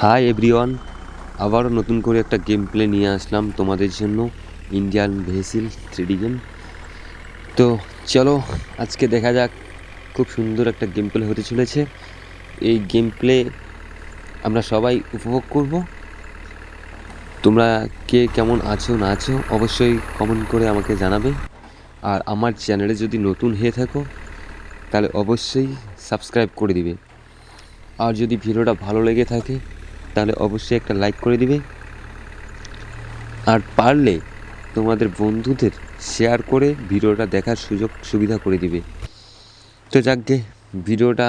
Hi everyone আবারও নতুন করে একটা গেম প্লে নিয়ে আসলাম তোমাদের জন্য ইন্ডিয়ান ভেসিল থ্রিডি গেম তো চলো, আজকে দেখা যাক, খুব সুন্দর একটা গেম প্লে হতে চলেছে। এই গেম প্লে আমরা সবাই উপভোগ করব। তোমরা কে কেমন আছো, না আছো, অবশ্যই কমেন্ট করে আমাকে জানাবে। আর আমার চ্যানেলে যদি নতুন হয়ে থাকো, তাহলে অবশ্যই সাবস্ক্রাইব করে দিবে। আর যদি ভিডিওটা ভালো লেগে থাকে তাহলে অবশ্যই একটা লাইক করে দিবে। আর পারলে তোমাদের বন্ধুদের শেয়ার করে ভিডিওটা দেখার সুযোগ, সুবিধা করে দিবে। তো যাকগে, ভিডিওটা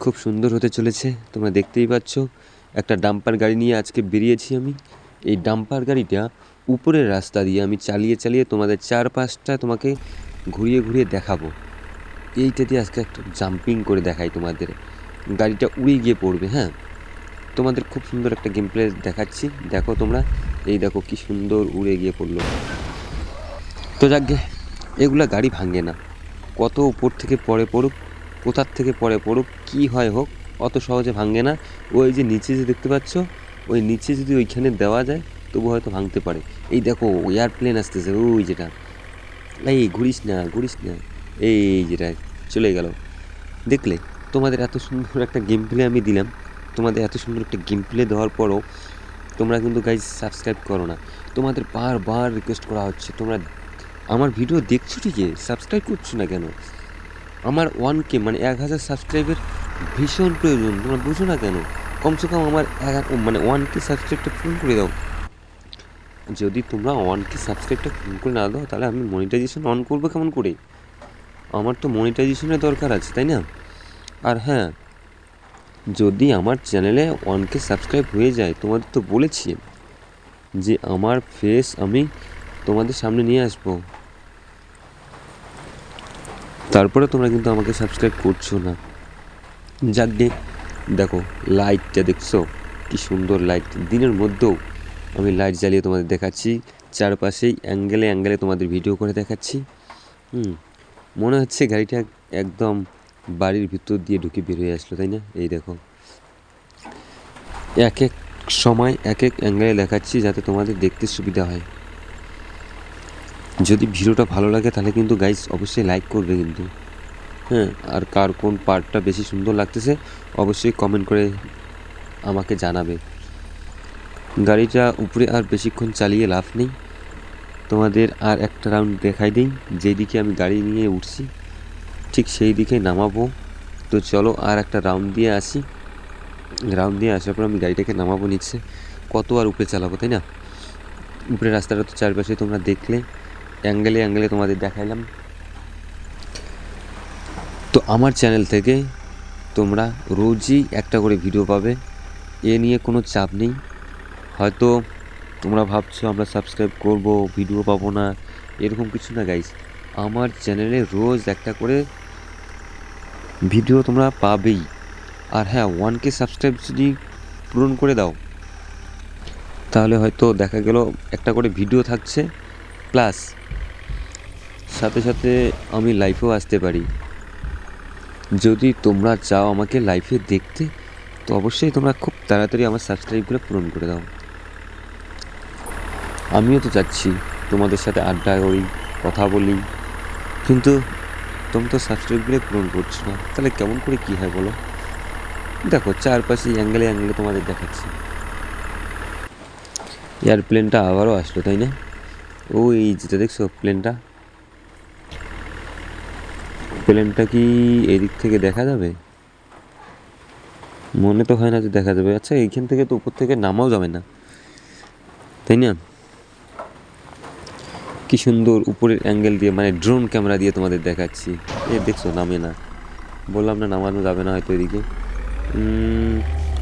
খুব সুন্দর হতে চলেছে। তোমরা দেখতেই পাচ্ছ, একটা ডাম্পার গাড়ি নিয়ে আজকে বেরিয়েছি আমি। এই ডাম্পার গাড়িটা উপরের রাস্তা দিয়ে আমি চালিয়ে চালিয়ে তোমাদের চারপাশটা তোমাকে ঘুরিয়ে ঘুরিয়ে দেখাবো। এইটা দিয়ে আজকে একটা জাম্পিং করে দেখাই তোমাদের। গাড়িটা উড়ে গিয়ে পড়বে হ্যাঁ? তোমাদের খুব সুন্দর একটা গেম প্লে দেখাচ্ছি। দেখো তোমরা, এই দেখো কি সুন্দর উড়ে গিয়ে পড়ল। তো যাকগে এগুলা গাড়ি ভাঙে না। কত উপর থেকে পড়ে পড়ুক, কোথার থেকে পড়ে পড়ুক, কি হয় হোক, অত সহজে ভাঙে না। ওই যে নিচে যে দেখতে পাচ্ছ, ওই নিচে যদি ওইখানে দেওয়া যায়, তবু হয়তো ভাঙতে পারে। এই দেখো এয়ারপ্লেন আসতেছে, ওই যেটা। এই ঘুরিস না ঘুরিস না। এই যেটা, চলে গেল। দেখলে, তোমাদের এত সুন্দর একটা গেম প্লে আমি দিলাম। তোমাদের এত সুন্দর একটা গেম প্লে দেওয়ার পরও তোমরা কিন্তু গাইজ সাবস্ক্রাইব করো না। তোমাদের বারবার রিকোয়েস্ট করা হচ্ছে, তোমরা আমার ভিডিও দেখছ ঠিকই সাবস্ক্রাইব করছ না কেন? আমার ওয়ান কে মানে এক হাজার সাবস্ক্রাইবের ভীষণ প্রয়োজন, তোমরা বুঝো না কেন? কমসে কম আমার এক মানে ওয়ান কে সাবস্ক্রাইবটা পূরণ করে দাও। যদি তোমরা ওয়ান কে সাবস্ক্রাইবটা পূরণ করে না দাও, তাহলে আমি মনিটাইজেশন অন করব কেমন করে? আমার তো মনিটাইজেশনের দরকার আছে, তাই না? আর হ্যাঁ যদি আমার চ্যানেলে ওয়ানকে সাবস্ক্রাইব হয়ে যায়, তোমাদের তো বলেছি যে আমার ফেস আমি তোমাদের সামনে নিয়ে আসব। তারপরে তোমরা কিন্তু আমাকে সাবস্ক্রাইব করছ না। যাক গে, দেখো লাইটটা দেখছ? কি সুন্দর লাইট দিনের মধ্যেও আমি লাইট জ্বালিয়ে তোমাদের দেখাচ্ছি। চারপাশেই অ্যাঙ্গেলে অ্যাঙ্গেলে তোমাদের ভিডিও করে দেখাচ্ছি। হুম, মনে হচ্ছে গাড়িটা একদম বাড়ির ভিতর দিয়ে ঢুকে বের হয়ে আসলো, তাই না? এই দেখো। এক এক সময় এক এক অ্যাঙ্গেলে দেখাচ্ছি যাতে তোমাদের দেখতে সুবিধা হয়। যদি ভিডিওটা ভালো লাগে তাহলে কিন্তু গাইস অবশ্যই লাইক করবে কিন্তু। হ্যাঁ আর কার কোন পার্টটা বেশি সুন্দর লাগতেছে, অবশ্যই কমেন্ট করে আমাকে জানাবে। গাড়িটা উপরে আর বেশিক্ষণ চালিয়ে লাভ নেই। তোমাদের আর একটা রাউন্ড দেখাই দিই। যেদিকে আমি গাড়ি নিয়ে উঠছি ঠিক সেই দিকে নামাবো। তো চলো আর একটা রাউন্ড দিয়ে আসি। রাউন্ড দিয়ে আসার পর আমি গাড়িটাকে নামাবো নিচ্ছে কত আর উপরে চালাবো, তাই না? উপরে রাস্তাটা তো চারপাশে তোমরা দেখলে। অ্যাঙ্গেলে অ্যাঙ্গেলে তোমাদের দেখাইলাম। তো আমার চ্যানেল থেকে তোমরা রোজই একটা করে ভিডিও পাবে। এ নিয়ে কোনো চাপ নেই। হয়তো তোমরা ভাবছ আমরা সাবস্ক্রাইব করব ভিডিও পাবো না, এরকম কিছু না গাইস আমার চ্যানেলে রোজ একটা করে ভিডিও তোমরা পাবেই। আর হ্যাঁ ওয়ান কে সাবস্ক্রাইব যদি পূরণ করে দাও, তাহলে হয়তো দেখা গেল একটা করে ভিডিও থাকছে। প্লাস সাথে সাথে আমি লাইফেও আসতে পারি। যদি তোমরা চাও আমাকে লাইফে দেখতে, তো অবশ্যই তোমরা খুব তাড়াতাড়ি আমার সাবস্ক্রাইবগুলো পূরণ করে দাও। আমিও তো চাচ্ছি তোমাদের সাথে আড্ডা করি, কথা বলি। কিন্তু তুমি তো সাবস্ক্রাইবগুলো পূরণ করছ না তাহলে কেমন করে কী হয় বলো দেখো চারপাশে অ্যাঙ্গেলে অ্যাঙ্গেলে তোমাদের দেখাচ্ছি এয়ারপ্লেনটা আবারও আসলো তাই না ও এই যেটা দেখছ প্লেনটা প্লেনটা কি এদিক থেকে দেখা যাবে মনে তো হয় না যে দেখা যাবে আচ্ছা এইখান থেকে তো উপর থেকে নামাও যাবে না তাই না কি সুন্দর উপরের অ্যাঙ্গেল দিয়ে মানে ড্রোন ক্যামেরা দিয়ে তোমাদের দেখাচ্ছি। এ, দেখছ, নামে না। বললাম না, নামানো যাবে না হয়তো এদিকে।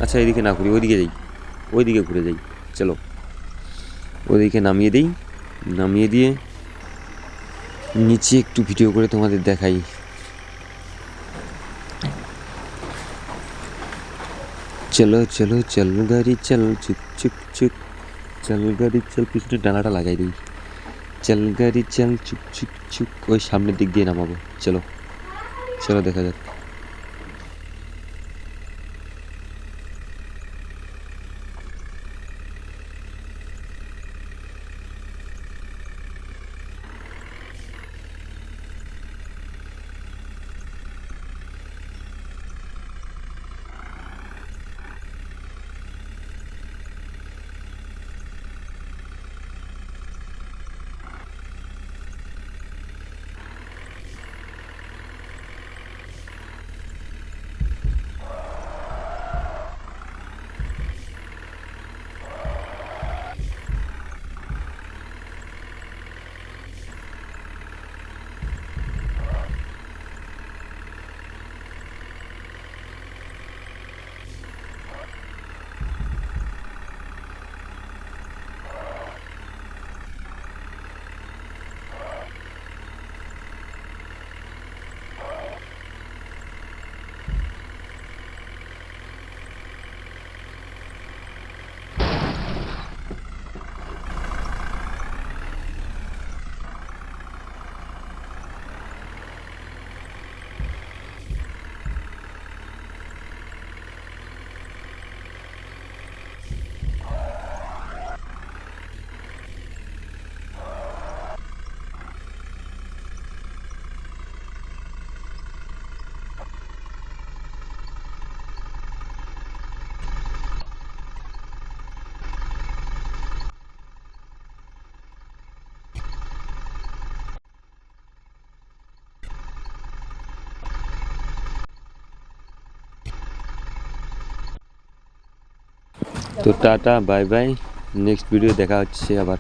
আচ্ছা এদিকে না করি ওইদিকে যাই। ওইদিকে ঘুরে যাই। চলো। ওইদিকে নামিয়ে দিই। নামিয়ে দিয়ে নিচে একটু ভিডিও করে তোমাদের দেখাই। চলো চলো, চল গাড়ি, চল, চুপ চুপ চুপ। চল গাড়ি, চল, পিছনে ডানাটা লাগাই দিই। চল গাড়ি চল চুক চুক চুক ওই সামনের দিক দিয়ে নামাবো। চলো চলো দেখা যাক। তো tata bye bye next video দেখা হচ্ছে আবার